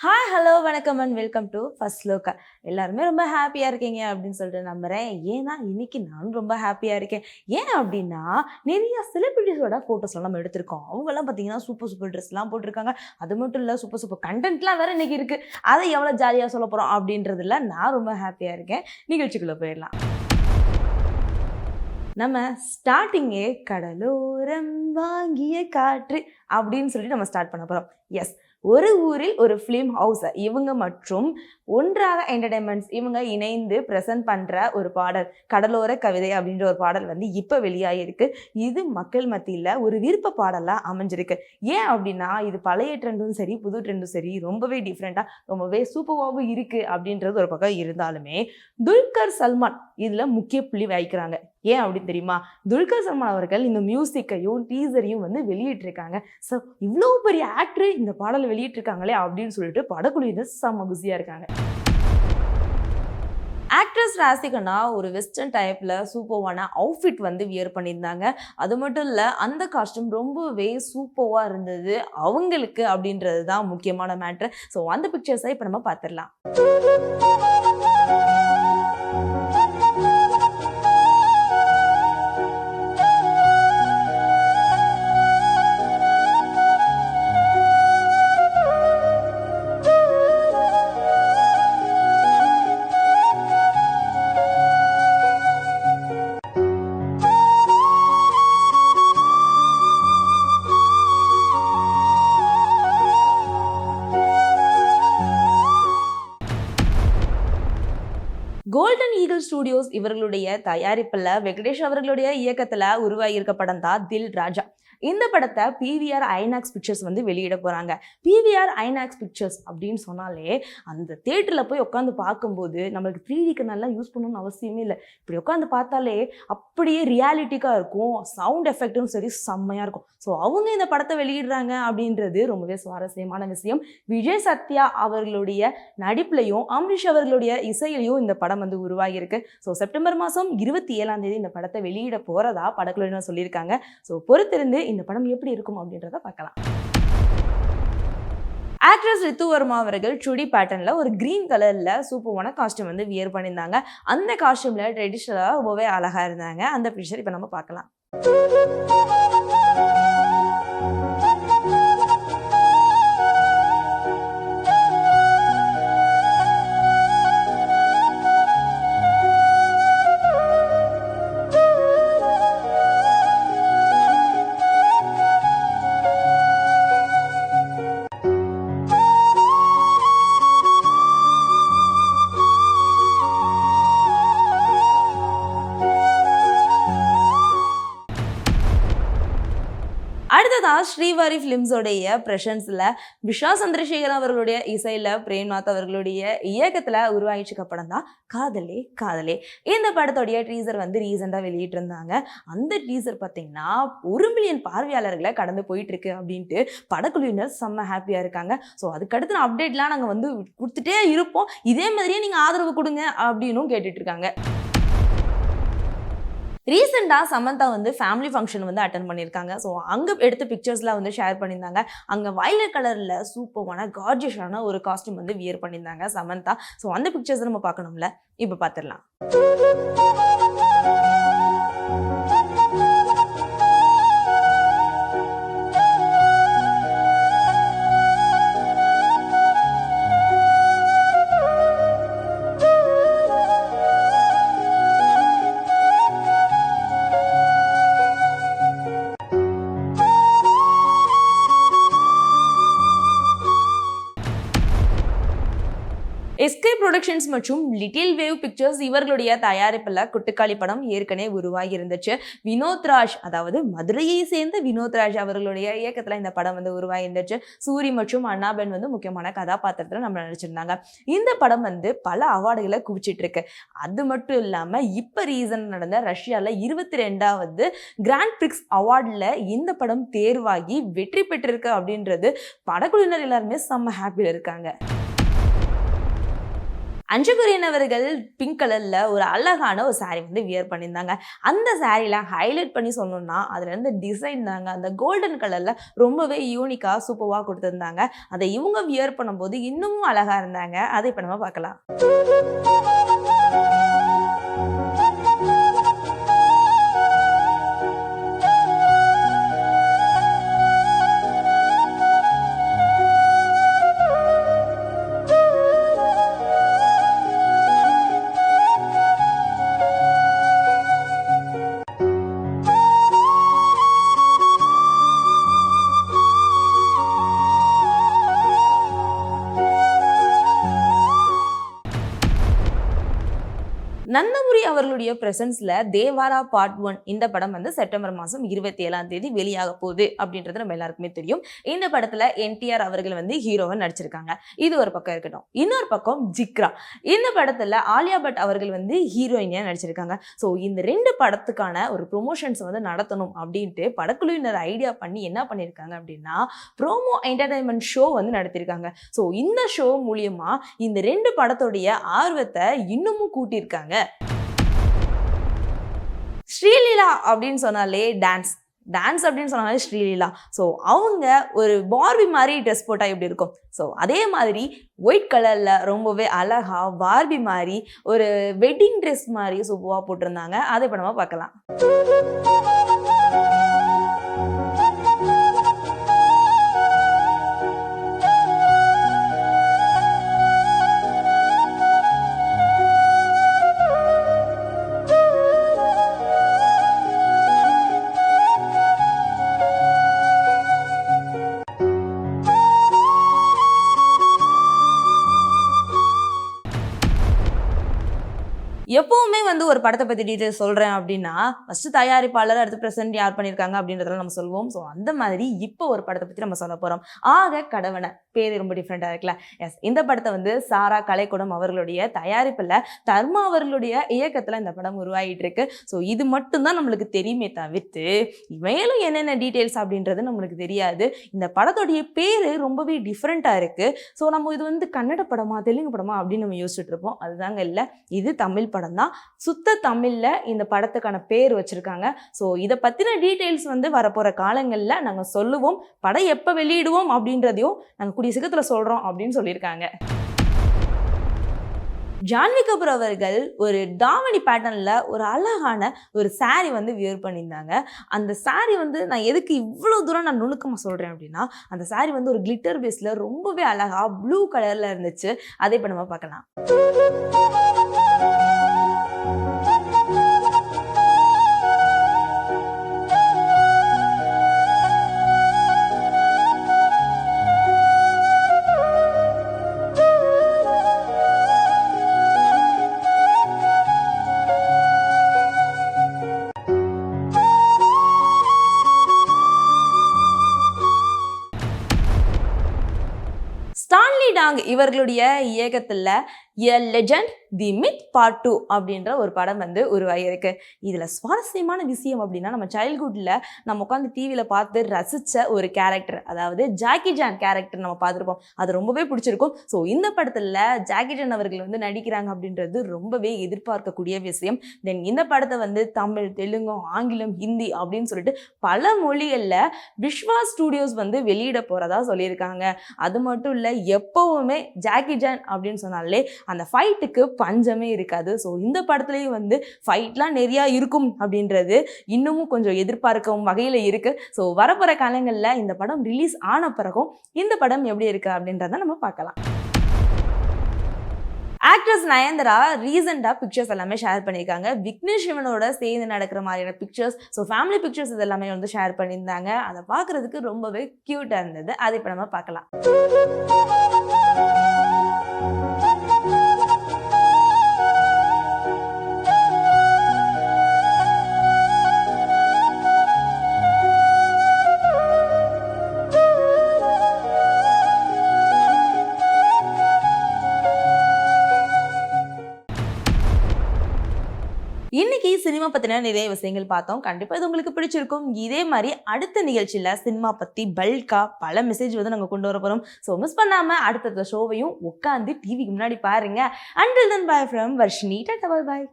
Hi hello வணக்கம் and welcome to first லோக்கா எல்லாருமே ரொம்ப ஹாப்பியாக இருக்கீங்க அப்படின்னு சொல்லிட்டு நம்புகிறேன் ஏன்னா இன்னைக்கு நானும் ரொம்ப ஹாப்பியாக இருக்கேன். ஏன் அப்படின்னா நிறைய செலிபிரிட்டிஸோட ஃபோட்டோஸ்லாம் நம்ம எடுத்திருக்கோம். அவங்கெல்லாம் பார்த்தீங்கன்னா சூப்பர் சூப்பர் ட்ரெஸ்லாம் போட்டிருக்காங்க. அது மட்டும் இல்லை சூப்பர் சூப்பர் கண்டென்ட்லாம் வேறு இன்னைக்கு இருக்குது அதை எவ்வளோ ஜாலியாக சொல்ல போகிறோம் அப்படின்றதுல நான் ரொம்ப ஹாப்பியாக இருக்கேன். நிகழ்ச்சிக்குள்ளே போயிடலாம். நம்ம ஸ்டார்டிங்கே கடலோரம் வாங்கிய காற்று அப்படின்னு சொல்லிட்டு நம்ம ஸ்டார்ட் பண்ண போகிறோம் எஸ் ஒரு ஊரில் ஒரு ஃபிலிம் ஹவுஸ் இவங்க மற்றும் ஒன்றாக என்டர்டைன்மெண்ட்ஸ் இவங்க இணைந்து ப்ரெசென்ட் பண்ணுற ஒரு பாடல் கடலோர கவிதை அப்படின்ற ஒரு பாடல் வந்து இப்போ வெளியாகிருக்கு இது மக்கள் மத்தியில் ஒரு விருப்ப பாடலாக அமைஞ்சிருக்கு. ஏன் அப்படின்னா இது பழைய ட்ரெண்டும் சரி புது ட்ரெண்டும் சரி ரொம்பவே டிஃப்ரெண்ட்டாக ரொம்பவே சூப்பராகவும் இருக்குது அப்படின்றது ஒரு பக்கம் இருந்தாலுமே துல்கர் சல்மான் இதில் முக்கிய புள்ளி வகிக்கிறாங்க. ஏன் அப்படின்னு தெரியுமா? துல்கர் சல்மான் அவர்கள் இந்த மியூசிக்கையும் டீசரையும் வந்து வெளியிட்டிருக்காங்க. ஸோ இவ்வளோ பெரிய ஆக்டர் இந்த பாடலை வெளியிட்டிருக்காங்களே அப்படின்னு சொல்லிட்டு படக்குழுவினர் செம்ம குசியாக இருக்காங்க. ஆக்ட்ரஸ் ராசிகனா ஒரு வெஸ்டர்ன் டைப்பில் சூப்பர்வான அவுட்ஃபிட் வந்து வியர் பண்ணியிருந்தாங்க. அது மட்டும் இல்லை அந்த காஸ்டியூம் ரொம்பவே சூப்பராக இருந்தது அவங்களுக்கு அப்படின்றது தான் முக்கியமான மேட்ரு ஸோ அந்த பிக்சர்ஸை இப்போ நம்ம பார்த்துடலாம். கோல்டன் ஈகிள் ஸ்டுடியோஸ் இவர்களுடைய தயாரிப்பில் வெங்கடேஷ் அவர்களுடைய இயக்கத்தில் உருவாகியிருக்க படம் தான் தில் ராஜா. இந்த படத்தை பிவிஆர் ஐநாக்ஸ் பிக்சர்ஸ் வந்து வெளியிட போகிறாங்க பிவிஆர் ஐநாக்ஸ் பிக்சர்ஸ் அப்படின்னு சொன்னாலே அந்த தேட்டரில் போய் உட்காந்து பார்க்கும்போது நம்மளுக்கு த்ரீ டிக்கு நல்லா யூஸ் பண்ணணும்னு அவசியமே இல்லை. இப்படி உட்காந்து பார்த்தாலே அப்படியே ரியாலிட்டிக்காக இருக்கும் சவுண்ட் எஃபெக்ட்டும் சரி செம்மையாக இருக்கும். ஸோ அவங்க இந்த படத்தை வெளியிடுறாங்க அப்படின்றது ரொம்பவே சுவாரஸ்யமான விஷயம். விஜய் சத்யா அவர்களுடைய நடிப்புலையும் அம்ரிஷ் அவர்களுடைய இசையிலையும் இந்த படம் வந்து உருவாகியிருக்கு. ஸோ செப்டம்பர் மாதம் இருபத்தி ஏழாம் தேதி இந்த படத்தை வெளியிட போகிறதா படக்குழுவினர் சொல்லியிருக்காங்க. ஸோ பொறுத்திருந்து இந்த படம் எப்படி இருக்கும் அப்படின்றத பார்க்கலாம். ஆக்ட்ரஸ் ரித்து வர்மா அவர்கள் சுடி பேட்டர்னில் ஒரு க்ரீன் கலரில் சூப்பரான காஸ்டியூம் வந்து வியர் பண்ணியிருந்தாங்க. அந்த காஸ்டியூமில் ட்ரெடிஷ்னலாக ரொம்பவே அழகாக இருந்தாங்க. அந்த பிக்சர் இப்போ நம்ம பார்க்கலாம். அடுத்ததா ஸ்ரீவாரி ஃபிலிம்ஸோடைய ப்ரெஷன்ஸில் விஷா சந்திரசேகர் அவர்களுடைய இசையில் பிரேம்நாத் அவர்களுடைய இயக்கத்தில் உருவாகிச்சிக்க படம் தான் காதலே காதலே. இந்த படத்தோடைய டீசர் வந்து ரீசெண்டாக வெளியிட்டிருந்தாங்க. அந்த டீசர் பார்த்தீங்கன்னா ஒரு மில்லியன் பார்வையாளர்களை கடந்து போயிட்டுருக்கு அப்படின்ட்டு படக்குழுவினர் செம்ம ஹாப்பியாக இருக்காங்க. ஸோ அதுக்கடுத்து அப்டேட்லாம் நாங்கள் வந்து கொடுத்துட்டே இருப்போம். இதே மாதிரியே நீங்கள் ஆதரவு கொடுங்க அப்படின்னும் கேட்டுட்ருக்காங்க இருக்காங்க. ரீசெண்டாக சமந்தா வந்து ஃபேமிலி ஃபங்க்ஷன் வந்து அட்டன் பண்ணியிருக்காங்க. ஸோ அங்கே எடுத்த பிக்சர்ஸ்லாம் வந்து ஷேர் பண்ணியிருந்தாங்க. அங்கே வயலட் கலரில் சூப்பரான கார்ஜியஸான ஒரு காஸ்டியூம் வந்து வியர் பண்ணியிருந்தாங்க சமந்தா. ஸோ அந்த பிக்சர்ஸ் நம்ம பார்க்கணும்ல. இப்போ பார்த்துடலாம் எஸ்கே ப்ரொடக்ஷன்ஸ் மற்றும் லிட்டில் வேவ் பிக்சர்ஸ் இவர்களுடைய தயாரிப்பில் குட்டுக்காளி படம் ஏற்கனவே உருவாகி இருந்துச்சு வினோத் ராஜ் அதாவது மதுரையை சேர்ந்த வினோத் ராஜ் அவர்களுடைய இயக்கத்தில் இந்த படம் வந்து உருவாகி இருந்துச்சு சூரி மற்றும் அண்ணாபென் வந்து முக்கியமான கதாபாத்திரத்தில் நம்ம நடிச்சிருந்தாங்க. இந்த படம் வந்து பல அவார்டுகளை குவிச்சிட்டு இருக்கு அது மட்டும் இல்லாமல் இப்போ ரீசன் நடந்த ரஷ்யாவில் இருபத்தி ரெண்டாவது கிராண்ட் பிரிக்ஸ் அவார்டில் இந்த படம் தேர்வாகி வெற்றி பெற்றிருக்கு அப்படின்றது படக்குழுவினர் எல்லாருமே செம்ம ஹாப்பியில் இருக்காங்க. அஞ்சகுரியன் அவர்கள் பிங்க் கலரில் ஒரு அழகான ஒரு saree வந்து வியர் பண்ணியிருந்தாங்க. அந்த சாரியில் ஹைலைட் பண்ணி சொன்னோம்னா அதில் இருந்து டிசைன் தாங்க அந்த கோல்டன் கலரில் ரொம்பவே யூனிக்காக சூப்பராக கொடுத்துருந்தாங்க. அதை இவங்க வியர் பண்ணும்போது இன்னமும் அழகாக இருந்தாங்க. அதை இப்போ நம்ம பார்க்கலாம். நந்தபுரி அவர்களுடைய பிரசன்ஸில் தேவாரா பார்ட் ஒன் இந்த படம் வந்து செப்டம்பர் மாதம் இருபத்தி ஏழாம் தேதி வெளியாக போகுது அப்படின்றது நம்ம எல்லாருக்குமே தெரியும். இந்த படத்தில் என்டிஆர் அவர்கள் வந்து ஹீரோவை நடிச்சிருக்காங்க. இது ஒரு பக்கம் இருக்கட்டும். இன்னொரு பக்கம் ஜிக்ரா. இந்த படத்தில் ஆலியா பட் அவர்கள் வந்து ஹீரோயினியாக நடிச்சிருக்காங்க. ஸோ இந்த ரெண்டு படத்துக்கான ஒரு ப்ரொமோஷன்ஸ் வந்து நடத்தணும் அப்படின்ட்டு படக்குழுவினர் ஐடியா பண்ணி என்ன பண்ணியிருக்காங்க அப்படின்னா ப்ரோமோ என்டர்டைன்மெண்ட் ஷோ வந்து நடத்தியிருக்காங்க ஸோ இந்த ஷோ மூலியமாக இந்த ரெண்டு படத்துடைய ஆர்வத்தை இன்னமும் கூட்டியிருக்காங்க. ஸ்ரீலீலா அப்படின்னு சொன்னாலே டான்ஸ் டான்ஸ் அப்படின்னு சொன்னாலே ஸ்ரீலீலா. ஸோ அவங்க ஒரு பார்பி மாதிரி ட்ரெஸ் போட்டால் எப்படி இருக்கும்? ஸோ அதே மாதிரி ஒயிட் கலரில் ரொம்பவே அழகா பார்பி மாதிரி ஒரு வெட்டிங் ட்ரெஸ் மாதிரி சூப்பராக போட்டிருந்தாங்க. அதை இப்போ நம்ம பார்க்கலாம். எப்பவுமே வந்து ஒரு படத்தை பற்றி டீட்டெயில் சொல்கிறேன் அப்படின்னா ஃபஸ்ட்டு தயாரிப்பாளர் அடுத்து பிரசன்ட் யார் பண்ணியிருக்காங்க அப்படின்றதெல்லாம் நம்ம சொல்லுவோம். ஸோ அந்த மாதிரி இப்போ ஒரு படத்தை பற்றி நம்ம சொல்ல போகிறோம் ஆக கடவனை பேர் ரொம்ப டிஃப்ரெண்ட்டாக இருக்குல்ல. எஸ் இந்த படத்தை வந்து சாரா கலைக்கூடம் அவர்களுடைய தயாரிப்பில் தர்மா அவர்களுடைய இயக்கத்தில் இந்த படம் உருவாகிட்டு இருக்கு. ஸோ இது மட்டும்தான் நம்மளுக்கு தெரியுமே தவிர்த்து மேலும் என்னென்ன டீட்டெயில்ஸ் அப்படின்றது நம்மளுக்கு தெரியாது. இந்த படத்துடைய பேர் ரொம்பவே டிஃப்ரெண்ட்டாக இருக்குது ஸோ நம்ம இது வந்து கன்னட படமா தெலுங்கு படமா அப்படின்னு நம்ம யோசிச்சுட்டு இருப்போம். அதுதாங்க இல்லை இது தமிழ் படம் தான் சுத்த தமிழில் இந்த படத்துக்கான பேர் வச்சுருக்காங்க. ஸோ இதை பற்றின டீட்டெயில்ஸ் வந்து வரப்போகிற காலங்களில் நாங்கள் சொல்லுவோம். படம் எப்போ வெளியிடுவோம் அப்படின்றதையும் நாங்கள் கூடிய சீக்கிரத்தில் சொல்கிறோம் அப்படின்னு சொல்லியிருக்காங்க. ஜான்வி கபூர் அவர்கள் ஒரு தாவணி பேட்டர்னில் ஒரு அழகான ஒரு saree வந்து வியர் பண்ணியிருந்தாங்க. அந்த saree வந்து நான் எதுக்கு இவ்வளோ தூரம் நான் நுணுக்கமாக சொல்கிறேன் அப்படின்னா அந்த saree வந்து ஒரு கிளிட்டர் பேஸில் ரொம்பவே அழகாக ப்ளூ கலரில் இருந்துச்சு. அதை இப்போ நம்ம பார்க்கலாம். இவர்களுடைய இயக்கத்தில் a legend the myth part two அப்படின்ற ஒரு படம் வந்து உருவாகியிருக்கு. இதில் சுவாரஸ்யமான விஷயம் அப்படின்னா நம்ம சைல்ட்ஹுட்டில் நம்ம உட்காந்து டிவியில் பார்த்து ரசித்த ஒரு கேரக்டர் அதாவது ஜாக்கி ஜான் கேரக்டர் நம்ம பார்த்துருப்போம். அது ரொம்பவே பிடிச்சிருக்கும். ஸோ இந்த படத்தில் ஜாக்கி ஜான் அவர்கள் வந்து நடிக்கிறாங்க அப்படின்றது ரொம்பவே எதிர்பார்க்கக்கூடிய விஷயம். தென் இந்த படத்தை வந்து தமிழ் தெலுங்கு ஆங்கிலம் ஹிந்தி அப்படின்னு சொல்லிட்டு பல மொழிகளில் விஸ்வா ஸ்டூடியோஸ் வந்து வெளியிட போகிறதா சொல்லியிருக்காங்க. அது மட்டும் இல்லை எப்போவுமே ஜாக்கி ஜான் அப்படின்னு சொன்னாலே அந்த ஃபைட்டுக்கு பஞ்சமே இருக்குது ஸோ இந்த படத்துலேயும் வந்து ஃபைட்லாம் நிறையா இருக்கும் அப்படின்றது இன்னமும் கொஞ்சம் எதிர்பார்க்கவும் வகையில் இருக்குது ஸோ வரப்போகிற காலங்களில் இந்த படம் ரிலீஸ் ஆன பிறகும் இந்த படம் எப்படி இருக்குது அப்படின்றத நம்ம பார்க்கலாம். ஆக்ட்ரஸ் நயன்தரா ரீசெண்டாக பிக்சர்ஸ் எல்லாமே ஷேர் பண்ணியிருக்காங்க. விக்னேஷ் சிவனோட சேர்ந்து நடக்கிற மாதிரியான பிக்சர்ஸ் ஸோ ஃபேமிலி பிக்சர்ஸ் இது எல்லாமே வந்து ஷேர் பண்ணியிருந்தாங்க. அதை பார்க்குறதுக்கு ரொம்பவே க்யூட்டாக இருந்தது. அதை இப்போ நம்ம பார்க்கலாம். இன்னைக்கு சினிமா பற்றின நிறைய விஷயங்கள் பார்த்தோம். கண்டிப்பாக இது உங்களுக்கு பிடிச்சிருக்கும். இதே மாதிரி அடுத்த நிகழ்ச்சியில் சினிமா பற்றி பல்கா பல மெசேஜ் வந்து நாங்கள் கொண்டு வர போகிறோம் ஸோ மிஸ் பண்ணாமல் அடுத்தடுத்த ஷோவையும் உட்காந்து டிவிக்கு முன்னாடி பாருங்க. Until then bye from Varshini tata bye bye